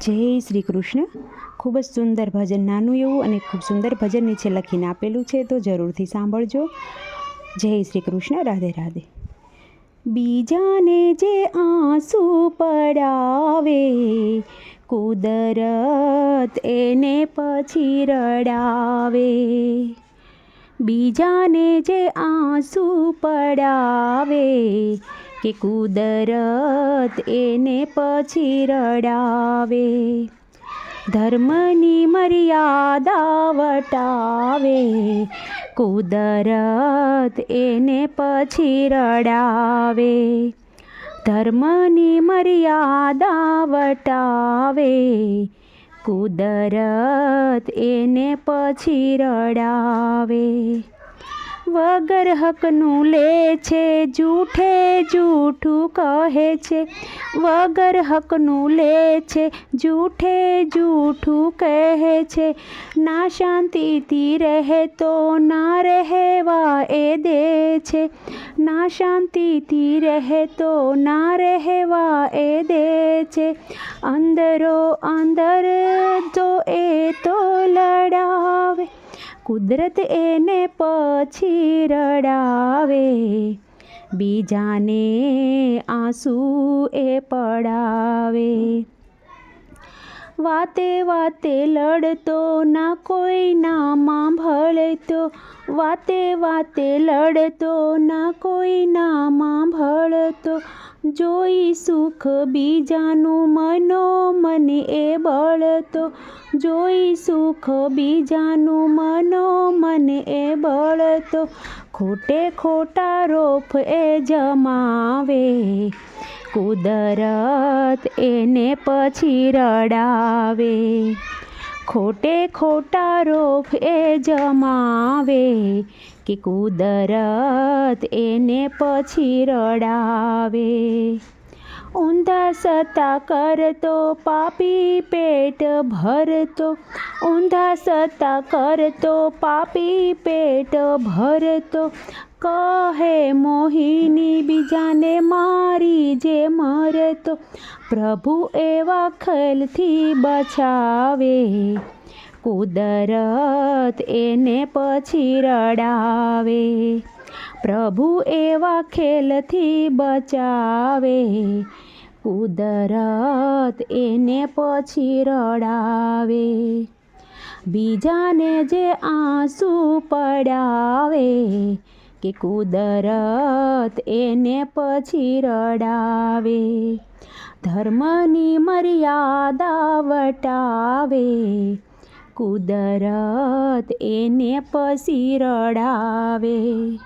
જય શ્રી કૃષ્ણ. ખૂબ જ સુંદર ભજન, નાનું એવું અને ખૂબ સુંદર ભજન નીચે લખીને આપેલું છે, તો જરૂરથી સાંભળજો. જય શ્રી કૃષ્ણ, રાધે રાધે. બીજાને જે આંસુ પડાવે, કુદરત એને પછી રડાવે. બીજાને જે આંસુ પડાવે કે કુદરત એને પછી રડાવે. ધર્મની મર્યાદા વટાવે. કુદરત એને પછી રડાવે. ધર્મની મર્યાદા વટાવે. કુદરત એને પછી રડાવે. વગર હકનું લે છે, જૂઠે જૂઠું કહે છે. વગર હકનું લે છે, જૂઠે જૂઠું કહે છે. ના શાંતિથી રહે તો ના રહેવા એ દે છે. ના શાંતિથી રહે તો ના રહેવા એ દે છે. અંદરો અંદર તો એ તો કુદરત એને પછી રડાવે. બીજાને આંસુ એ પડાવે. વાતે વાતે લડતો ના કોઈ નામાં ભળતો. વાતે વાતે લડતો ના કોઈ નામાં ભળતો. જોઈ સુખ બીજાનું મનો મને એ બળતો. જોઈ સુખ બીજાનું મનો મને એ બળતો. ખોટે ખોટા રોફ એ જમાવે. કુદરત એને પછી રડાવે. ખોટે ખોટા રોફ એ જમાવે કે કુદરત એને પછી રડાવે. ઊંધા સતા કરતો પાપી પેટ ભરતો. ઊંધા સતા કરતો પાપી પેટ ભરતો. કહે મોહિની, બીજાને મારી જે મરતો પ્રભુ એવા ખલથી બચાવે. કુદરત એને પછી રડાવે. પ્રભુ એવા ખેલથી બચાવે. કુદરત એને પછી રડાવે. બીજાને જે આંસુ પડાવે. કે કુદરત એને પછી રડાવે. ધર્મની મર્યાદા વટાવે. કુદરત એને પછી રડાવે.